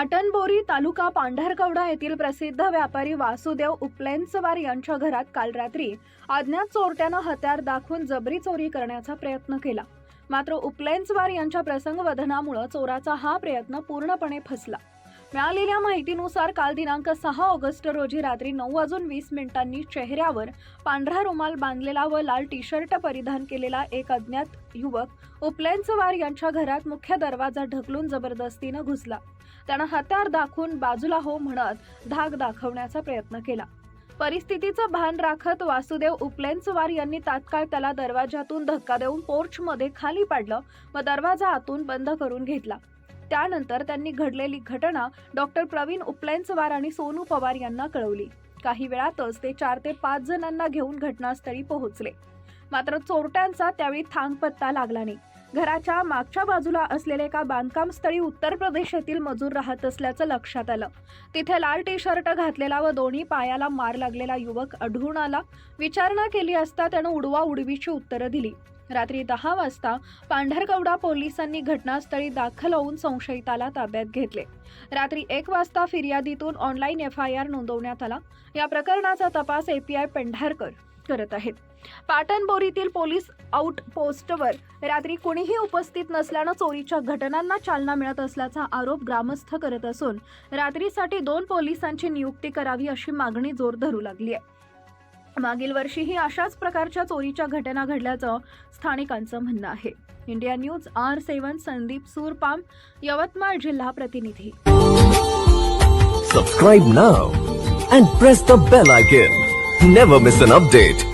पाटणबोरी तालुका पांढरकवडा येथील प्रसिद्ध व्यापारी वासुदेव उपलेन्सवार यांच्या घरात काल रात्री अज्ञात चोरट्यानं हत्यार दाखवून जबरी चोरी करण्याचा प्रयत्न केला. मात्र उपलेन्सवार यांच्या प्रसंगवधनामुळे चोराचा हा प्रयत्न पूर्णपणे फसला. मिळालेल्या माहितीनुसार काल दिनांक सहा ऑगस्ट रोजी रात्री नऊ वाजून वीस मिनिटांनी चेहऱ्यावर पांढरा रुमाल बांधलेला व लाल टी शर्ट परिधान केलेला एक अज्ञात युवक उपलेंचवार यांच्या घरात मुख्य दरवाजा ढकलून जबरदस्तीनं घुसला. त्यानं हत्यार दाखवून बाजूला हो म्हणत धाक दाखवण्याचा प्रयत्न केला. परिस्थितीचं भान राखत वासुदेव उपलेंचवार यांनी तात्काळ त्याला दरवाजातून धक्का देऊन पोर्चमध्ये खाली पाडलं व दरवाजा आतून बंद करून घेतला. त्यानंतर त्यांनी घडलेली घटना डॉक्टर प्रवीण उपलेन्सवार आणि सोनू पवार यांना कळवली. काही वेळातच ते चार ते पाच जणांना घेऊन घटनास्थळी पोहोचले. मात्र चोरट्यांचा त्यावेळी थांगपत्ता लागला नाही. घराच्या मागच्या बाजूला असलेले एका बांधकाम स्थळी उत्तर प्रदेश येथील मजूर राहत असल्याचं लक्षात आलं. तिथे लाल टी शर्ट घातलेला व दोन्ही पायाला मार लागलेला युवक आढळून आला. विचारणा केली असता त्यानं उडवा उडवीची उत्तरं दिली. रात्री दहा वाजता पांढरकवडा पोलिसांनी घटनास्थळी दाखल होऊन संशयिताला ताब्यात घेतले. रात्री एक वाजता फिर्यादीतून ऑनलाईन एफ आय आर नोंदवण्यात आला. या प्रकरणाचा तपास एपीआय पेंढारकर करत आहेत. पाटणबोरीतील पोलीस आउट पोस्टवर रात्री कुणीही उपस्थित नसल्यानं चोरीच्या घटनांना चालना मिळत असल्याचा आरोप ग्रामस्थ करत असून रात्रीसाठी दोन पोलिसांची नियुक्ती करावी अशी मागणी जोर धरू लागली आहे मागील वर्षीही अशाच प्रकारच्या चोरीच्या घटना घडल्याचं स्थानिकांचं म्हणणं आहे. India news R seven Sandeep Surpam Yavatmal जिल्हा प्रतिनिधी. Subscribe now and press the bell icon never miss an update